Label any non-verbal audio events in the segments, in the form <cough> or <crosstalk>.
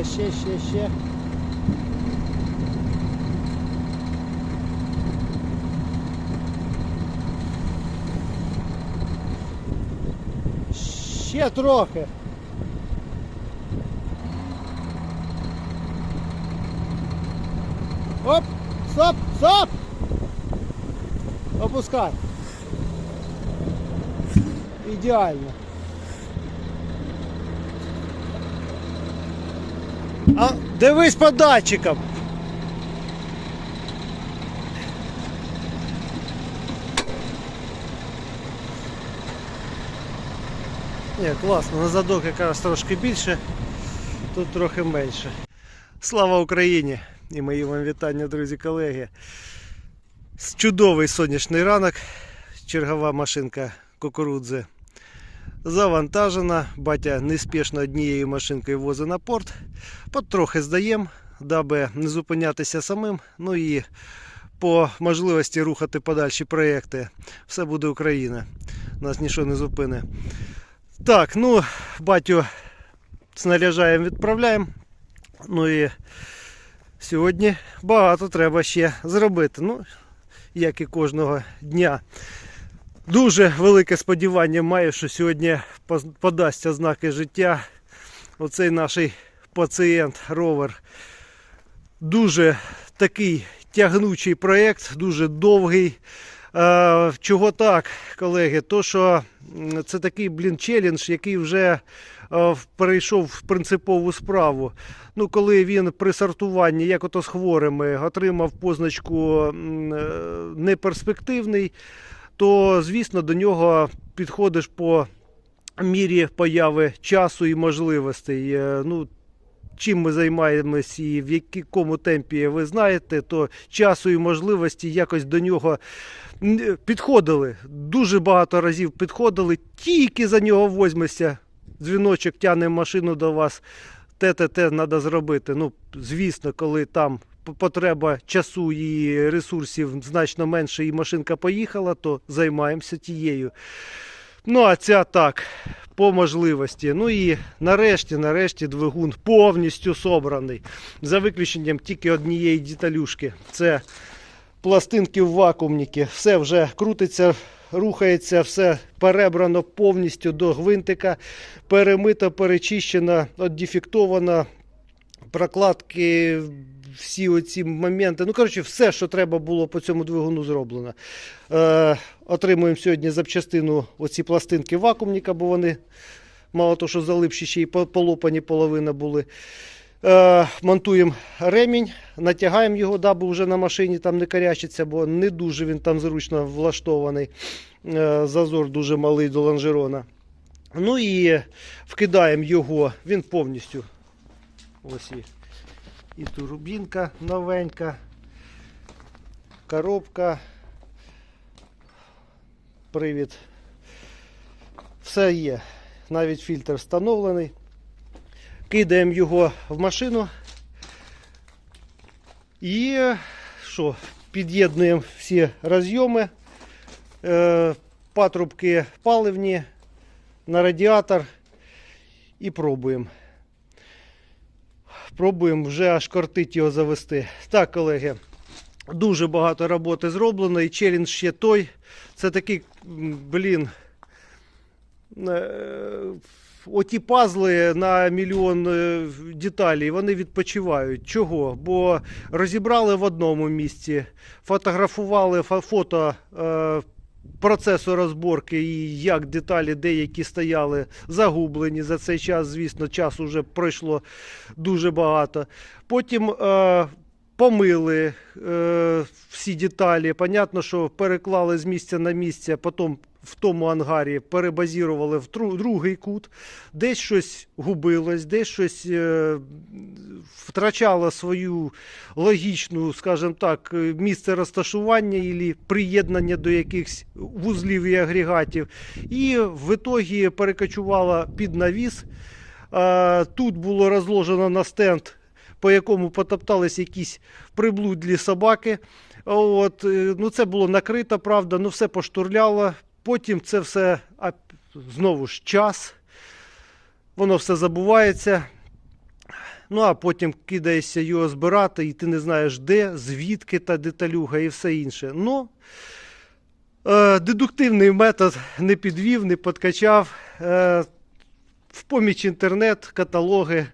Давай ще, ще, ще. Ще трохи. Оп! Стоп! Стоп! Опускай. Ідеально. А дивись по датчикам. Ні, класно, на задок якраз трошки більше, тут трохи менше. Слава Україні! І мої вам вітання, друзі, колеги. Чудовий сонячний ранок. Чергова машинка кукурудзи завантажена. Батя неспішно однією машинкою возить на порт. Потрохи здаємо, даби не зупинятися самим. Ну і по можливості рухати подальші проекти. Все буде Україна. Нас нічого не зупине. Так, ну, батю снаряджаємо, відправляємо. Ну і сьогодні багато треба ще зробити. Ну, як і кожного дня. Дуже велике сподівання маю, що сьогодні поз- подасться знаки життя. Оцей наш пацієнт ровер. Дуже такий тягнучий проєкт, дуже довгий. Е, чого так, колеги? То, що це такий блін челендж, який вже е, перейшов в принципову справу. Ну, коли він при сортуванні, як ото з хворими, отримав позначку е, неперспективний, то звісно до нього підходиш по мірі появи часу і можливостей. Е, Ну, чим ми займаємось і в якому темпі ви знаєте, то часу і можливості якось до нього підходили. Дуже багато разів підходили, тільки за нього возьмешся. Дзвіночок тягне машину до вас. Те-те-те треба зробити. Ну, звісно, коли там потреба часу і ресурсів значно менше, і машинка поїхала, то займаємося тією. Ну, а ця так, по можливості. Ну і нарешті, нарешті, двигун повністю собраний. За виключенням тільки однієї деталюшки. Це пластинки в вакуумніки. Все вже крутиться, рухається, все перебрано повністю до гвинтика, перемито, перечищено, оддефектовано, прокладки, всі оці моменти. Ну, коротше, все, що треба було по цьому двигуну зроблено. Е, отримуємо сьогодні запчастину оці пластинки вакуумника, бо вони мало того, що залипші ще й по- полопані половина були. Е, монтуємо ремінь, натягаємо його, даби вже на машині там не карячиться, бо не дуже він там зручно влаштований. Е, зазор дуже малий до лонжерона. Ну і вкидаємо його, він повністю. Ось і, і турбінка новенька, коробка, привід. Все є. Навіть фільтр встановлений. Кидаємо його в машину. І що? Під'єднуємо всі розйоми, е, патрубки паливні на радіатор і пробуємо. Пробуємо вже аж кортить його завести. Так, колеги, дуже багато роботи зроблено і челендж ще той. Це такий, блін. е, Оті пазли на мільйон е, деталей, вони відпочивають. Чого? Бо розібрали в одному місці, фотографували фото е, процесу розборки і як деталі деякі стояли загублені. За цей час, звісно, час вже пройшло дуже багато. Потім е, помили е, всі деталі. Понятно, що переклали з місця на місце, потім в тому ангарі перебазірували в другий кут. Десь щось губилось, десь щось е, втрачало свою логічну, скажімо так, е, місце розташування і приєднання до якихось вузлів і агрегатів. І в ітогі перекочувала під навіс. Е, Тут було розложено на стенд, по якому потоптались якісь приблудлі собаки. От, ну це було накрито, правда, ну все поштурляло. Потім це все знову ж час. Воно все забувається. Ну а потім кидаєшся його збирати, і ти не знаєш де, звідки та деталюга і все інше. Ну, е, дедуктивний метод не підвів, не подкачав. Е, в поміч інтернет, каталоги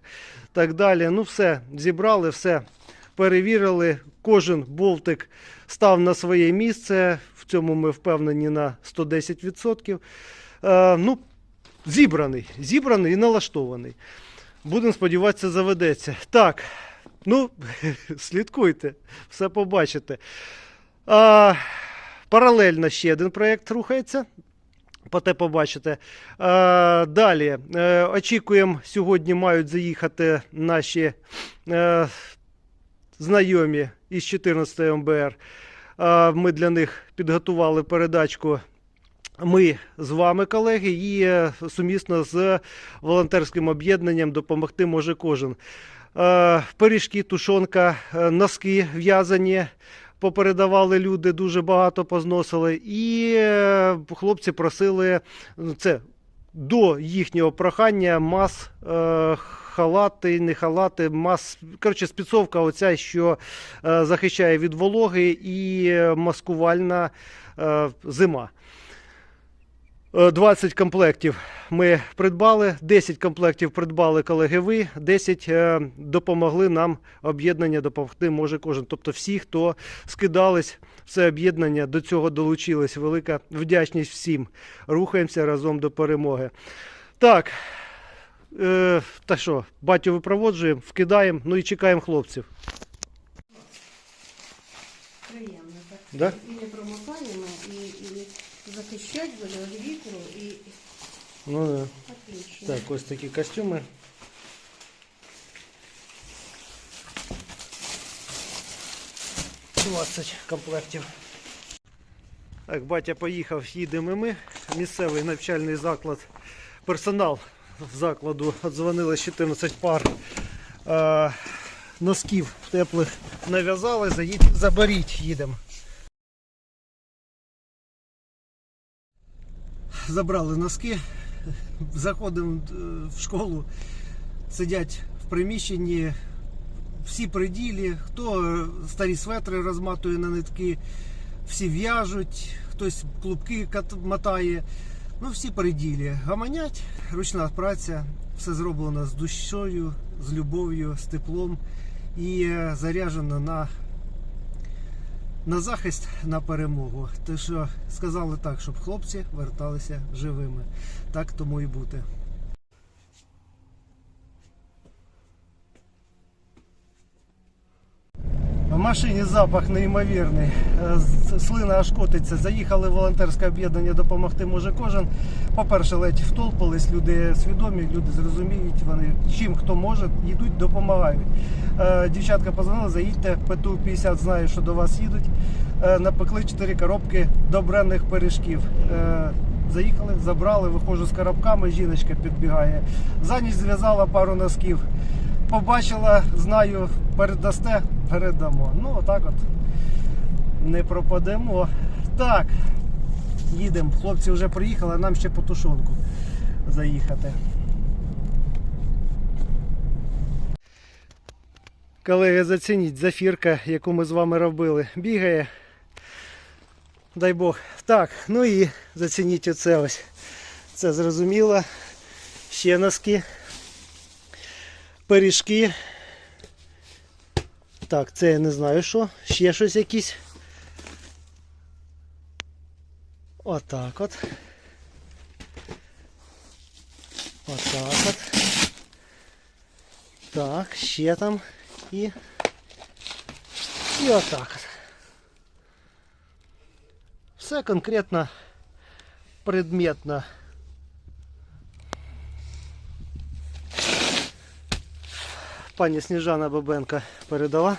так далі. Ну, все, зібрали, все перевірили. Кожен болтик став на своє місце. В цьому ми впевнені на 110%. Е, ну, зібраний, зібраний і налаштований. Будемо сподіватися, заведеться. Так, ну, <laughs> слідкуйте, все побачите. А, паралельно ще один проєкт рухається. Поте побачите. Е, далі. Е, очікуємо, сьогодні мають заїхати наші е, знайомі із 14 МБР. Ми для них підготували передачку. Ми з вами, колеги, і е, сумісно з волонтерським об'єднанням допомогти може кожен. Пиріжки, тушонка, е, носки в'язані. Попередавали люди, дуже багато позносили. І е, хлопці просили ну, це до їхнього прохання мас, халати, не халати, мас. Коротше, спецовка оця, що е, захищає від вологи і е, маскувальна е, зима. Е, 20 комплектів ми придбали, 10 комплектів придбали колеги ви, 10 е, допомогли нам об'єднання допомогти може кожен. Тобто всі, хто скидались, все об'єднання до цього долучились. Велика вдячність всім. Рухаємося разом до перемоги. Так, е, та що, батю випроводжуємо, вкидаємо, ну і чекаємо хлопців. Приємно так. Да? І не промокаємо, і, і захищать буде від вітру, і Ну, да. отлично. Так, ось такі костюми. Двадцять комплектів. Так, батя поїхав, їдемо і ми. Місцевий навчальний заклад, персонал закладу дзвонили 14 пар е, носків теплих нав'язали, заїдь, заберіть, їдемо. Забрали носки, заходимо е, в школу, сидять в приміщенні, всі при ділі, хто старі светри розматує на нитки, всі в'яжуть, хтось клубки мотає. Ну, всі переділі. Гаманять, ручна праця, все зроблено з душою, з любов'ю, з теплом і е, заряджено на, на захист, на перемогу. Те, що сказали так, щоб хлопці верталися живими. Так тому і бути. В машині запах неймовірний. Е, Слина аж котиться. Заїхали в волонтерське об'єднання допомогти може кожен. По-перше, ледь втолпались, люди свідомі, люди зрозуміють, вони чим хто може, йдуть, допомагають. Е, Дівчатка позвонила, заїдьте, ПТУ 50 знає, що до вас їдуть. Е, Напекли 4 коробки добрених пиріжків. Заїхали, забрали, виходжу з коробками, жіночка підбігає. За ніч зв'язала пару носків. Побачила, знаю, передасте, передамо. Ну, отак от. Не пропадемо. Так, їдемо. Хлопці вже приїхали, а нам ще по тушонку заїхати. Колеги, зацініть зафірка, яку ми з вами робили. Бігає. Дай Бог. Так, ну і зацініть оце ось. Це зрозуміло. Ще носки. Пиріжки. Так, це я не знаю що. Ще щось якісь. Отак от. Отак от. Так, ще там. І. І отак от. Все конкретно предметно. Пані Сніжана Бабенка передала.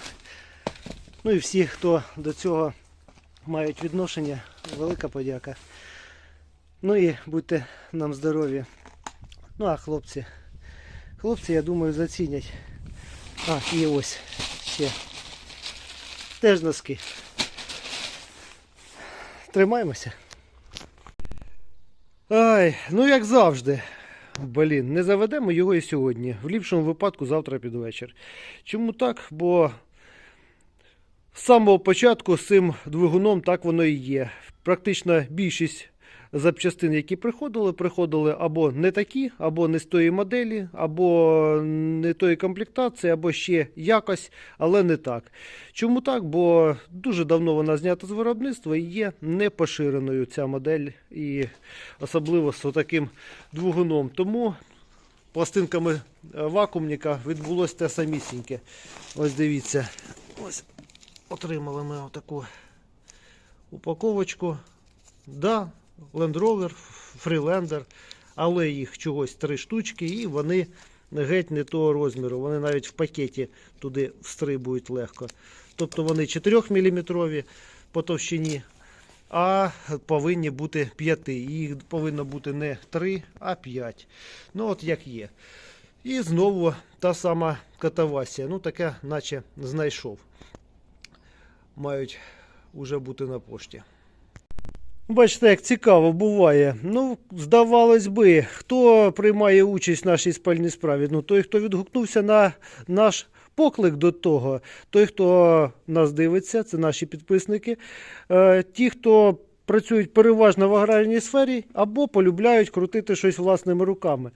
Ну і всі, хто до цього мають відношення, велика подяка. Ну і будьте нам здорові. Ну а хлопці. Хлопці, я думаю, зацінять. А, і ось ще. Теж носки. Тримаємося. Ай, ну як завжди. Блін, не заведемо його і сьогодні. В ліпшому випадку завтра під вечір. Чому так? Бо з самого початку з цим двигуном так воно і є. Практично більшість запчастин, які приходили, приходили або не такі, або не з тої моделі, або не тої комплектації, або ще якось, але не так. Чому так? Бо дуже давно вона знята з виробництва і є непоширеною ця модель, і особливо з таким двигуном. Тому пластинками е, вакуумника відбулося те самісіньке. Ось дивіться. Ось отримали ми отаку упаковочку. Да, Land Rover, Freelander, але їх чогось три штучки, і вони геть не того розміру. Вони навіть в пакеті туди встрибують легко. Тобто вони 4 мм по товщині, а повинні бути 5. Їх повинно бути не 3, а 5. Ну, от як є. І знову та сама катавасія. Ну, таке, наче знайшов. Мають уже бути на пошті. Бачите, як цікаво буває. Ну, здавалось би, хто приймає участь в нашій спальній справі? Ну, той, хто відгукнувся на наш поклик до того, той, хто нас дивиться, це наші підписники, е, ті, хто працюють переважно в аграрній сфері або полюбляють крутити щось власними руками.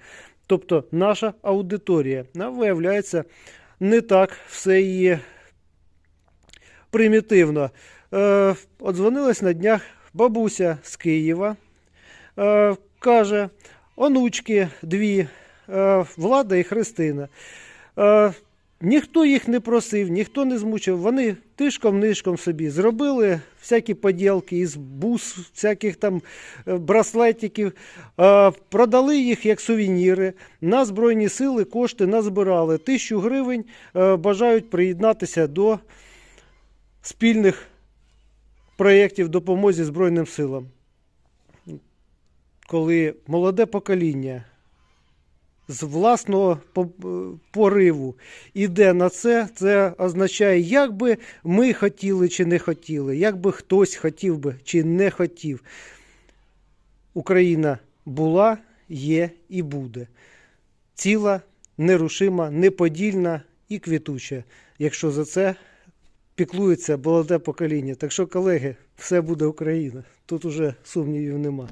Тобто наша аудиторія. Виявляється, не так все і примітивно. Е, Одзвонилась на днях бабуся з Києва. Е, каже, онучки дві, е, Влада і Христина. Е, ніхто їх не просив, ніхто не змучив. Вони тишком-нишком собі зробили всякі поділки із бус, всяких там е, браслетиків, е, продали їх як сувеніри. На Збройні сили кошти назбирали. Тисячу гривень е, бажають приєднатися до спільних проєктів допомозі Збройним силам. Коли молоде покоління з власного пориву іде на це, це означає, як би ми хотіли чи не хотіли, як би хтось хотів би чи не хотів. Україна була, є і буде. Ціла, нерушима, неподільна і квітуча, якщо за це піклується молоде покоління. Так що, колеги, все буде Україна. Тут уже сумнівів нема.